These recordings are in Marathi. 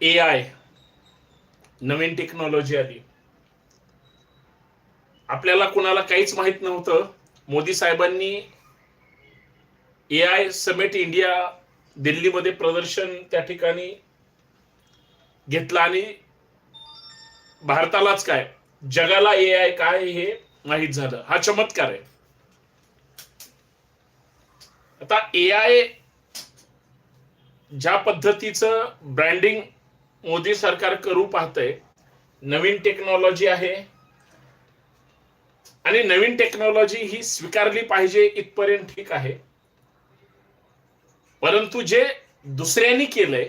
ए आय नवीन टेक्नॉलॉजी आली. आपल्याला कुणाला काहीच माहीत नव्हतं. मोदी साहेबांनी ए आय समेट इंडिया दिल्लीमध्ये प्रदर्शन त्या ठिकाणी घेतलं आणि भारतालाच काय जगाला ए आय काय हे माहीत झालं. हा चमत्कार आहे. आता ए आय ज्या पद्धतीचं ब्रँडिंग मोदी सरकार करू पाहतंय. नवीन टेक्नॉलॉजी आहे. आणि नवीन टेक्नॉलॉजी ही स्वीकारली पाहिजे इथपर्यंत ठीक आहे. परंतु जे दुसऱ्यांनी केलंय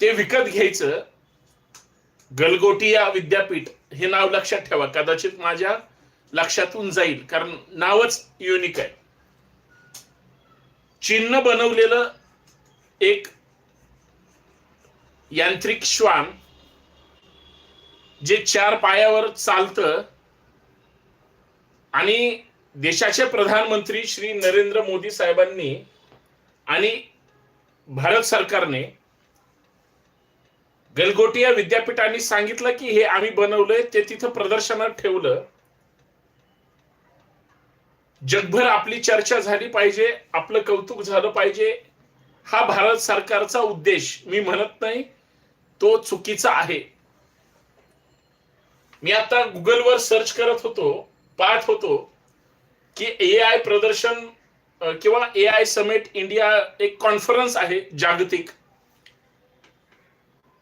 ते विकत घ्यायचं गलगोटिया विद्यापीठ हे नाव लक्षात ठेवा. कदाचित माझ्या लक्षातून जाईल कारण नावच युनिक आहे. चिन्ह बनवलेलं एक यांत्रिक श्वान जे चार पायावर चालतं आणि देशाचे प्रधानमंत्री श्री नरेंद्र मोदी साहेबांनी आणि भारत सरकारने गलगोटिया विद्यापीठाने सांगितलं की हे आम्ही बनवलंय ते तिथं प्रदर्शनात ठेवलं. जगभर आपली चर्चा झाली पाहिजे आपलं कौतुक झालं पाहिजे. हा भारत सरकारचा उद्देश. मी म्हणत नाही तो चुकीचा आहे. मी आता गुगलवर सर्च करत होतो पाहत होतो की ए आय प्रदर्शन किंवा ए आय समिट इंडिया एक कॉन्फरन्स आहे जागतिक.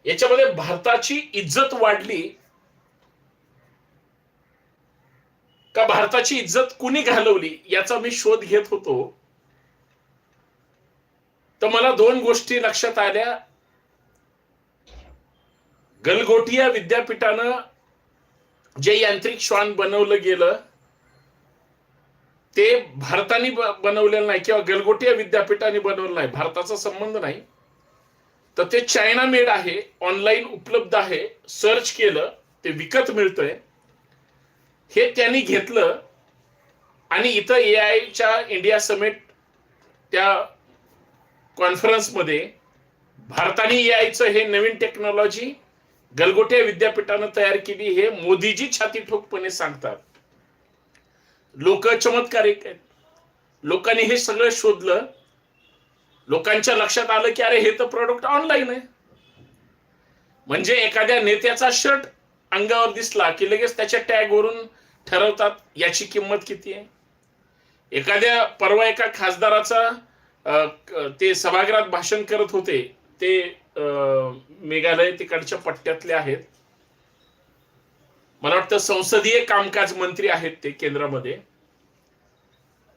याच्यामध्ये भारताची इज्जत वाढली. का भारताची इज्जत कुणी घालवली याचा मी शोध घेत होतो. तर मला दोन गोष्टी लक्षात आल्या. गलगोटिया विद्यापीठानं जे यांत्रिक श्वान बनवलं गेलं ते भारताने बनवलेलं नाही किंवा गलगोटिया विद्यापीठाने बनवलं नाही भारताचा संबंध नाही. तर ते चायना मेड आहे ऑनलाईन उपलब्ध आहे सर्च केलं ते विकत मिळतंय. हे त्यांनी घेतलं आणि इथं ए आयच्या इंडिया समेट त्या कॉन्फरन्समध्ये भारताने यायचं हे नवीन टेक्नॉलॉजी गलगोट्या विद्यापीठानं तयार केली हे मोदीजी छाती ठोकपणे सांगतात. लोक चमत्कारिक आहेत. लोकांनी हे सगळं शोधलं. लोकांच्या लक्षात आलं की अरे हे तर प्रोडक्ट ऑनलाईन आहे. म्हणजे एखाद्या नेत्याचा शर्ट अंगावर दिसला की लगेच त्याच्या टॅग वरून ठरवतात याची किंमत किती आहे. एखाद्या परवा एका खासदाराचा ते सभागृहात भाषण करत होते. ते मेघालय तिकडच्या पट्ट्यातले आहेत. मला वाटतं संसदीय कामकाज मंत्री आहेत ते केंद्रामध्ये.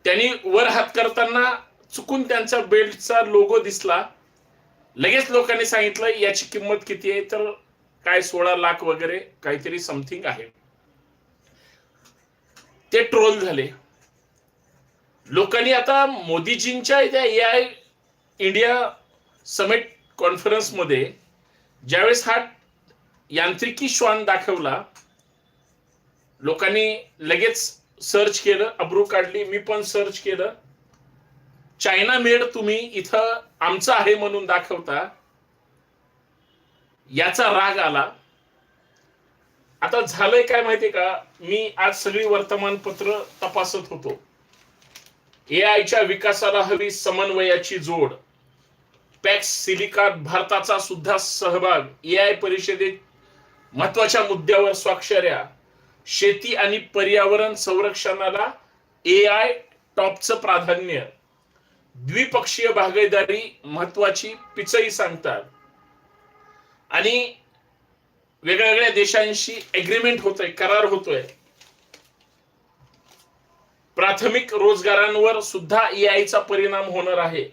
त्यांनी वर हात करताना चुकून त्यांचा बेल्टचा लोगो दिसला. लगेच लोकांनी सांगितलं याची किंमत किती आहे? तर काय सोळा लाख वगैरे काहीतरी समथिंग आहे. ते ट्रोल झाले. लोकांनी आता मोदीजींच्या त्या ए आय इंडिया समिट कॉन्फरन्समध्ये ज्यावेळेस हा यांत्रिकी श्वान दाखवला लोकांनी लगेच सर्च केलं अब्रू काढली मी पण सर्च केलं. चायना मेड तुम्ही इथं आमचं आहे म्हणून दाखवता. याचा राग आला. आता झालंय काय माहितीये का? मी आज सगळी वर्तमानपत्र तपासत होतो. ए आयच्या विकासाला हवी समन्वयाची जोड. पॅक्स सिलिका भारताचा सुद्धा सहभाग ए आय परिषदेत महत्त्वाच्या मुद्द्यावर स्वाक्षऱ्या. शेती आणि पर्यावरण संरक्षणाला ए आय टॉपचं प्राधान्य. द्विपक्षीय भागीदारी महत्वाची पिचई सांगतात. आणि वेगळ्या वेगळ्या देशांशी एग्रीमेंट होतोय करार होतोय. प्राथमिक रोजगारांवर सुद्धा ए परिणाम होणार आहे.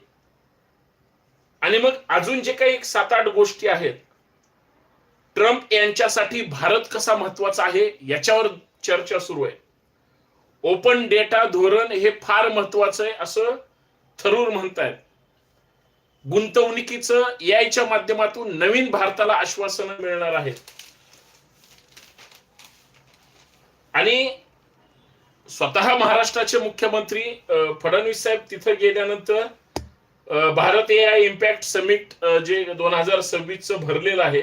आणि मग अजून जे काही एक सात आठ गोष्टी आहेत. ट्रम्प यांच्यासाठी भारत कसा महत्त्वाचा आहे याच्यावर चर्चा सुरू आहे. ओपन डेटा धोरण हे फार महत्वाचं आहे असं थरूर म्हणतायत. गुंतवणुकीचं यायच्या माध्यमातून नवीन भारताला आश्वासन मिळणार आहेत आणि स्वतः महाराष्ट्राचे मुख्यमंत्री फडणवीस साहेब तिथं गेल्यानंतर Bharat A I impact summit जे दोन हजार सव्वीसचं भरलेलं आहे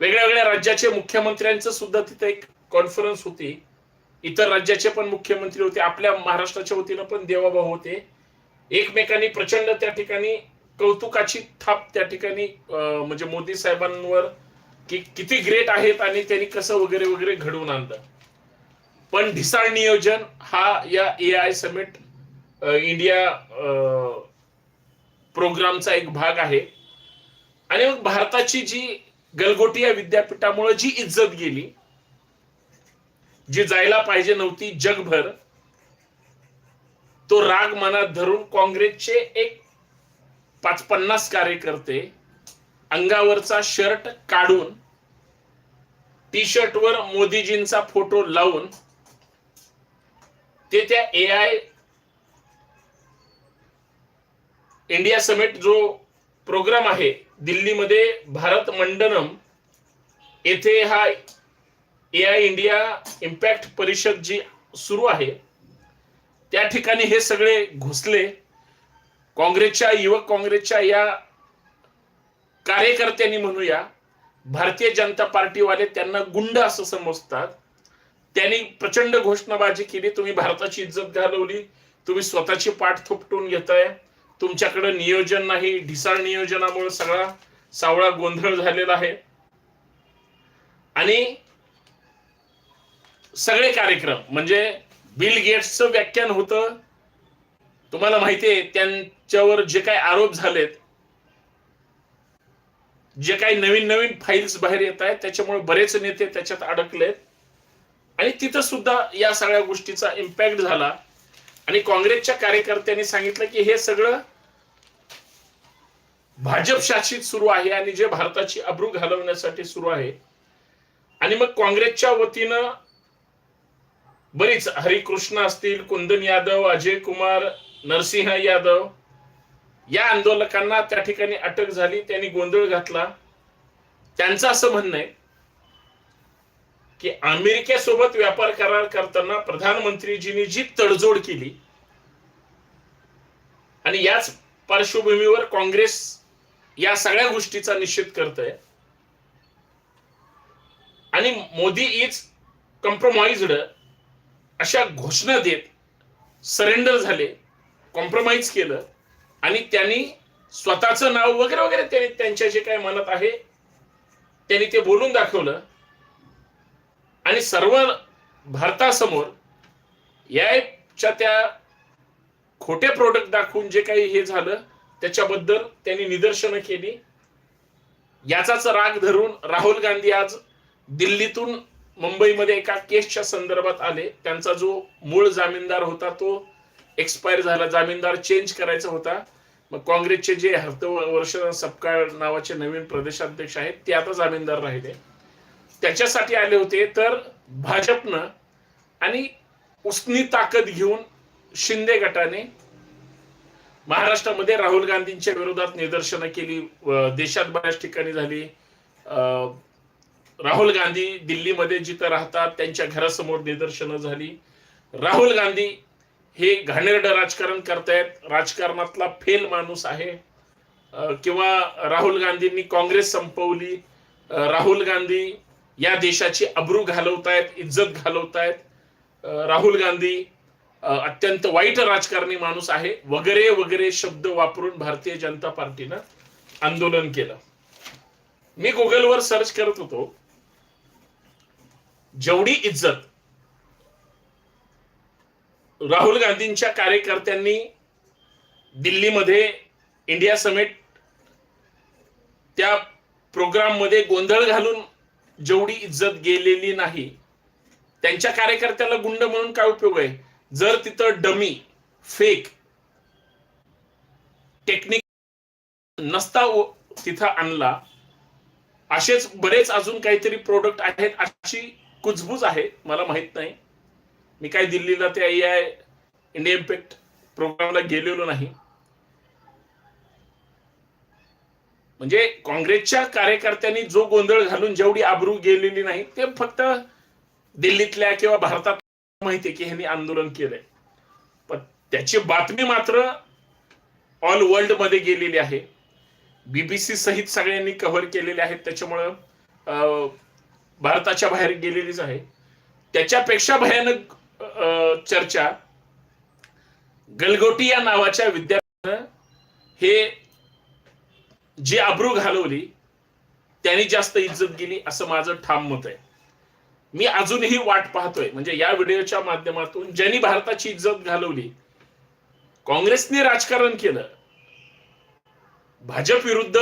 वेगळ्या वेगळ्या राज्याचे मुख्यमंत्र्यांचं सुद्धा तिथे एक कॉन्फरन्स होती. इतर राज्याचे पण मुख्यमंत्री होते आपल्या महाराष्ट्राच्या वतीनं पण देवाभाऊ होते. एकमेकांनी प्रचंड त्या ठिकाणी कौतुकाची थाप त्या ठिकाणी म्हणजे मोदी साहेबांवर की किती ग्रेट आहेत आणि त्यांनी कसं वगैरे वगैरे घडवून आणलं. पण ढिसाळ नियोजन हा या ए आय समिट इंडिया प्रोग्रामचा एक भाग आहे. आणि मग भारताची जी गलगोटी या विद्यापीठामुळे जी इज्जत गेली जी जायला पाहिजे नव्हती जगभर तो राग मनात धरून काँग्रेसचे एक पाच पन्नास कार्यकर्ते अंगावरचा शर्ट काढून टी शर्टवर मोदीजींचा फोटो लावून ते त्या ए आय इंडिया समिट जो प्रोग्राम आहे दिल्लीमध्ये भारत मंडनम येथे हा ए आय इंडिया इम्पॅक्ट परिषद जी सुरू आहे त्या ठिकाणी हे सगळे घुसले. काँग्रेसच्या युवक काँग्रेसच्या या कार्यकर्त्यांनी म्हणूया भारतीय जनता पार्टीवाले त्यांना गुंड असं समजतात. त्यांनी प्रचंड घोषणाबाजी केली. तुम्ही भारताची इज्जत घालवली. तुम्ही स्वतःची पाठ थोपटून घेताय. तुमच्याकडे नियोजन नाही. ढिसाळ नियोजनामुळे सगळा सावळा गोंधळ झालेला आहे. आणि सगळे कार्यक्रम म्हणजे बिल गेट्सचं व्याख्यान होतं. तुम्हाला माहितीये त्यांच्यावर जे काही आरोप झालेत जे काही नवीन नवीन फाईल्स बाहेर येत आहेत त्याच्यामुळे बरेच नेते त्याच्यात अडकलेत. आणि तिथं सुद्धा या सगळ्या गोष्टीचा इम्पॅक्ट झाला. आणि काँग्रेसच्या कार्यकर्त्यांनी सांगितलं की हे सगळं भाजप शासित सुरू आहे आणि जे भारताची अब्रू घालवण्यासाठी सुरू आहे. आणि मग काँग्रेसच्या वतीनं बरीच हरिकृष्ण असतील कुंदन यादव अजय कुमार नरसिंह यादव या आंदोलकांना त्या ठिकाणी अटक झाली त्यांनी गोंधळ घातला. त्यांचं असं म्हणणं आहे की अमेरिकेसोबत व्यापार करार करताना प्रधानमंत्रीजींनी जी तडजोड केली आणि याच पार्श्वभूमीवर काँग्रेस या सगळ्या गोष्टीचा निषेध करत आहे आणि मोदी इज कॉम्प्रोमाइज्ड अशा घोषणा देत सरेंडर झाले कॉम्प्रोमाइज केलं आणि त्यांनी स्वतःचं नाव वगैरे वगैरे त्यांनी त्यांच्या जे काय मनात आहे त्यांनी ते बोलून दाखवलं. आणि सर्व भारतासमोर याच्या त्या खोटे प्रोडक्ट दाखवून जे काही हे झालं त्याच्याबद्दल त्यांनी निदर्शनं केली. याचाच राग धरून राहुल गांधी आज दिल्लीतून मुंबईमध्ये एका केसच्या संदर्भात आले. त्यांचा जो मूळ जामीनदार होता तो एक्सपायर झाला. जामीनदार चेंज करायचा होता. मग काँग्रेसचे जे हर्षवर्ष सपकाळ नावाचे नवीन प्रदेशाध्यक्ष आहेत ते आता जामीनदार राहिले. त्याच्यासाठी आले होते तर भाजपनं आणि उसनी ताकद घेऊन शिंदे गटाने महाराष्ट्रामध्ये राहुल गांधींच्या विरोधात निदर्शनं केली व देशात बऱ्याच ठिकाणी झाली. राहुल गांधी दिल्लीमध्ये जिथं राहतात त्यांच्या घरासमोर निदर्शनं झाली. राहुल गांधी हे घाणेरडं राजकारण करतायत. राजकारणातला फेल माणूस आहे. किंवा राहुल गांधींनी काँग्रेस संपवली. राहुल गांधी या देशाची अब्रू घालवतायत इज्जत घालवतायत. राहुल गांधी अत्यंत वाईट राजकारणी माणूस आहे. वगैरे वगैरे शब्द वापरून भारतीय जनता पार्टीनं आंदोलन केलं. मी गुगलवर सर्च करत होतो. जेवढी इज्जत राहुल गांधींच्या कार्यकर्त्यांनी दिल्लीमध्ये इंडिया समिट त्या प्रोग्राममध्ये गोंधळ घालून जेवढी इज्जत गेलेली नाही त्यांच्या कार्यकर्त्याला गुंड म्हणून काय उपयोग आहे? जर तिथं डमी फेक टेक्निक नसता व- तिथं आणला असेच बरेच अजून काहीतरी प्रोडक्ट आहेत अशी कुजबूज आहे मला माहीत नाही. मी काय दिल्लीला ते आय आय इंडिया इम्पॅक्ट प्रोग्रामला गेलेलो नाही. म्हणजे काँग्रेसच्या कार्यकर्त्यांनी जो गोंधळ घालून जेवढी आबरू गेलेली नाही ते फक्त दिल्लीतल्या किंवा भारतात माहिती आहे की ह्यांनी आंदोलन केलंय. पण त्याची बातमी मात्र ऑल वर्ल्डमध्ये गेलेली आहे. बीबीसी सहित सगळ्यांनी कव्हर केलेले आहेत. त्याच्यामुळं अं, भारताच्या बाहेर गेलेलीच आहे. त्याच्यापेक्षा भयानक अं, चर्चा गलगोटी या नावाच्या विद्यार्थ्यानं हे जी अब्रू घालवली त्यांनी जास्त इज्जत गेली असं माझं ठाम मत आहे. मी अजूनही वाट पाहतोय. म्हणजे या व्हिडिओच्या माध्यमातून ज्यांनी भारताची इज्जत घालवली काँग्रेसने राजकारण केलं भाजप विरुद्ध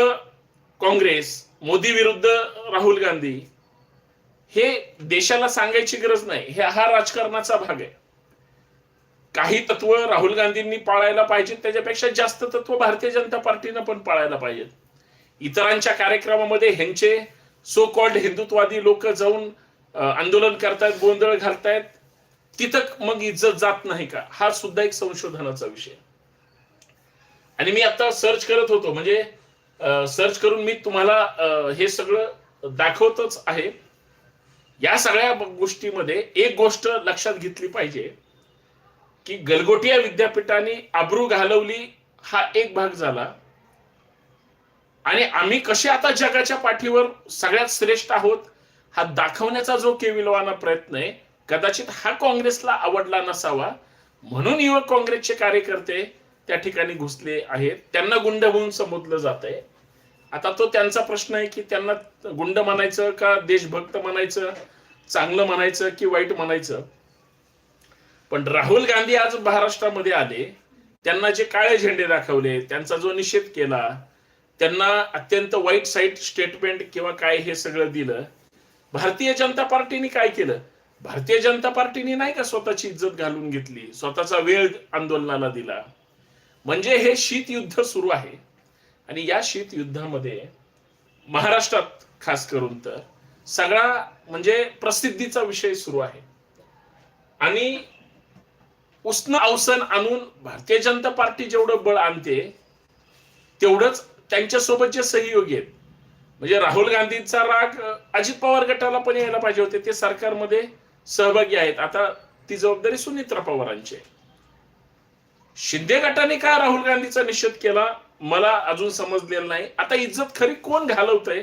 काँग्रेस मोदी विरुद्ध राहुल गांधी हे देशाला सांगायची गरज नाही. हे हा राजकारणाचा भाग आहे. काही तत्व राहुल गांधींनी पाळायला पाहिजेत त्याच्यापेक्षा जास्त तत्व भारतीय जनता पार्टीनं पण पाळायला पाहिजेत. इतरांच्या कार्यक्रमामध्ये ह्यांचे सो कॉल्ड हिंदुत्वादी लोक जाऊन आंदोलन करतायत गोंधळ घालतायत तिथं मग इज्जत जात नाही का? हा सुद्धा एक संशोधनाचा विषय. आणि मी आता सर्च करत होतो म्हणजे सर्च करून मी तुम्हाला हे सगळं दाखवतच आहे. या सगळ्या गोष्टीमध्ये एक गोष्ट लक्षात घेतली पाहिजे. की गलगोटिया विद्यापीठाने आबरू घालवली हा एक भाग झाला. आणि आम्ही कसे आता जगाच्या पाठीवर सगळ्यात श्रेष्ठ आहोत हा दाखवण्याचा जो केविलवाना प्रयत्न आहे कदाचित हा काँग्रेसला आवडला नसावा म्हणून युवक काँग्रेसचे कार्यकर्ते त्या ठिकाणी घुसले आहेत. त्यांना गुंड म्हणून संबोधलं जात आहे. आता तो त्यांचा प्रश्न आहे की त्यांना गुंड म्हणायचं का देशभक्त म्हणायचं चांगलं म्हणायचं की वाईट म्हणायचं? पण राहुल गांधी आज महाराष्ट्रामध्ये आले. त्यांना जे काळे झेंडे दाखवले त्यांचा जो निषेध केला त्यांना अत्यंत वाईट साईट स्टेटमेंट किंवा काय हे सगळं दिलं. भारतीय जनता पार्टीने काय केलं? भारतीय जनता पार्टीने नाही का स्वतःची इज्जत घालून घेतली स्वतःचा वेळ आंदोलनाला दिला? म्हणजे हे शीत युद्ध सुरू आहे. आणि या शीत युद्धामध्ये महाराष्ट्रात खास करून तर सगळा म्हणजे प्रसिद्धीचा विषय सुरू आहे. आणि उष्ण अवसन आणून भारतीय जनता पार्टी जेवढं बळ आणते तेवढंच त्यांच्यासोबत जे सहयोगी आहेत म्हणजे राहुल गांधींचा राग अजित पवार गटाला पण यायला पाहिजे होते. ते सरकारमध्ये सहभागी आहेत. आता ती जबाबदारी सुनित्रा पवारांची आहे. शिंदे गटाने का राहुल गांधीचा निषेध केला मला अजून समजलेलं नाही. आता इज्जत खरी कोण घालवतंय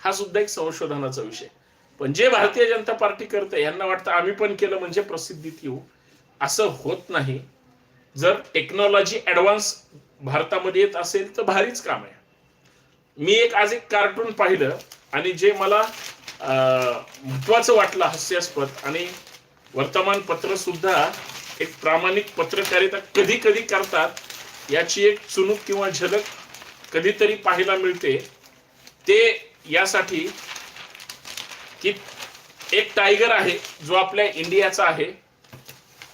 हा सुद्धा एक संशोधनाचा विषय. पण जे भारतीय जनता पार्टी करते यांना वाटतं आम्ही पण केलं म्हणजे प्रसिद्धीत येऊ. असं होत नाही. जर टेक्नॉलॉजी ऍडव्हान्स भारतामध्ये येत असेल तर भारीच काम आहे. मी एक आज एक कार्टून पाहिलं आणि जे मला महत्वाचं वाटलं हास्यास्पद आणि वर्तमानपत्र सुद्धा एक प्रामाणिक पत्रकारिता कधी कधी करतात याची एक चुणूक किंवा झलक कधीतरी पाहायला मिळते. ते यासाठी की एक टायगर आहे जो आपल्या इंडियाचा आहे.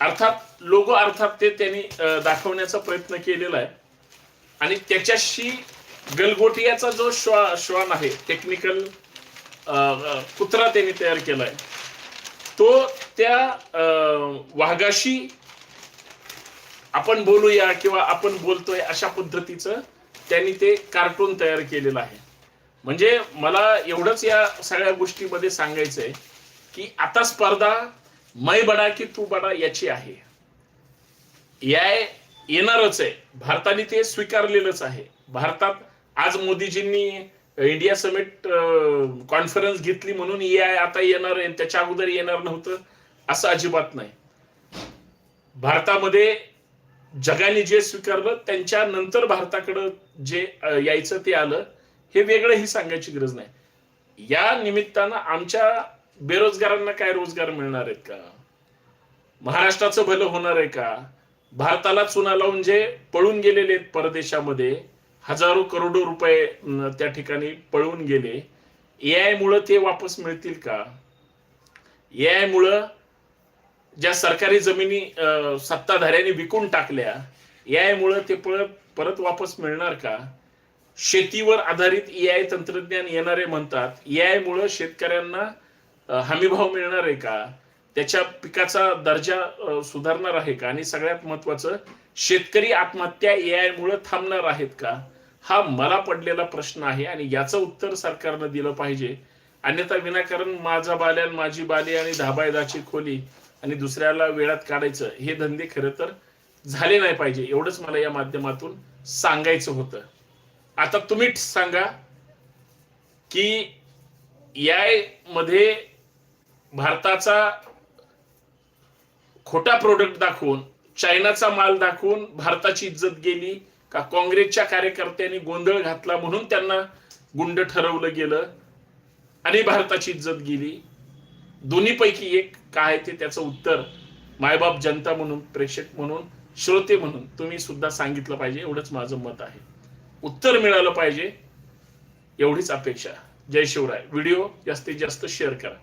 अर्थात लोगो अर्थात ते त्यांनी दाखवण्याचा प्रयत्न केलेला आहे. आणि त्याच्याशी गलगोटियाचा जो श्वा श्वान आहे टेक्निकल कुत्रा त्यांनी तयार केलाय तो त्या अं, वाघाशी आपण बोलूया किंवा आपण बोलतोय अशा पद्धतीचं त्यांनी ते कार्टून तयार केलेलं आहे. म्हणजे मला एवढंच या सगळ्या गोष्टीमध्ये सांगायचंय की आता स्पर्धा मै बडा की तू बडा याची आहे. याय येणारच आहे. भारताने ते स्वीकारलेलंच आहे. भारतात आज मोदीजींनी इंडिया समिट कॉन्फरन्स घेतली म्हणून ए आता येणार आहे त्याच्या अगोदर येणार नव्हतं असं अजिबात नाही. भारतामध्ये जगाने जे स्वीकारलं त्यांच्या नंतर भारताकडं जे यायचं ते आलं हे वेगळंही सांगायची गरज नाही. या निमित्तानं आमच्या बेरोजगारांना काय रोजगार मिळणार आहेत का? महाराष्ट्राचं भलं होणार आहे का? भारताला चुना लावून जे पळून गेलेले आहेत परदेशामध्ये हजारो करोडो रुपये त्या ठिकाणी पळून गेले. ए आय मुळे ते वापस मिळतील का? ए आय मुळे ज्या सरकारी जमिनी सत्ताधाऱ्यांनी विकून टाकल्या ए मुळे ते परत परत वापस मिळणार का? शेतीवर आधारित ए आय तंत्रज्ञान येणारे म्हणतात. ए आय मुळे शेतकऱ्यांना हमी हमीभाव मिळणार आहे का? त्याच्या पिकाचा दर्जा सुधारणार आहे का? आणि सगळ्यात महत्वाचं शेतकरी आत्महत्या ए आय मुळे थांबणार आहेत का? हा मला पडलेला प्रश्न आहे आणि याचं उत्तर सरकारनं दिलं पाहिजे. अन्यथा विनाकारण माझा बाल्यान माझी बाली आणि धाबायदाची खोली आणि दुसऱ्याला वेळात काढायचं हे धंदे खरं तर झाले नाही पाहिजे. एवढंच मला या माध्यमातून सांगायचं होतं. आता तुम्ही सांगा की यायमध्ये भारताचा खोटा प्रोडक्ट दाखवून चायनाचा माल दाखवून भारताची इज्जत गेली का काँग्रेसच्या कार्यकर्त्यांनी गोंधळ घातला म्हणून त्यांना गुंड ठरवलं गेलं आणि भारताची इज्जत गेली? दोन्हीपैकी एक काय ते त्याचं उत्तर मायबाप जनता म्हणून प्रेक्षक म्हणून श्रोते म्हणून तुम्ही सुद्धा सांगितलं पाहिजे एवढंच माझं मत आहे. उत्तर मिळालं पाहिजे एवढीच अपेक्षा. जय शिवराय. व्हिडिओ जास्तीत जास्त शेअर करा.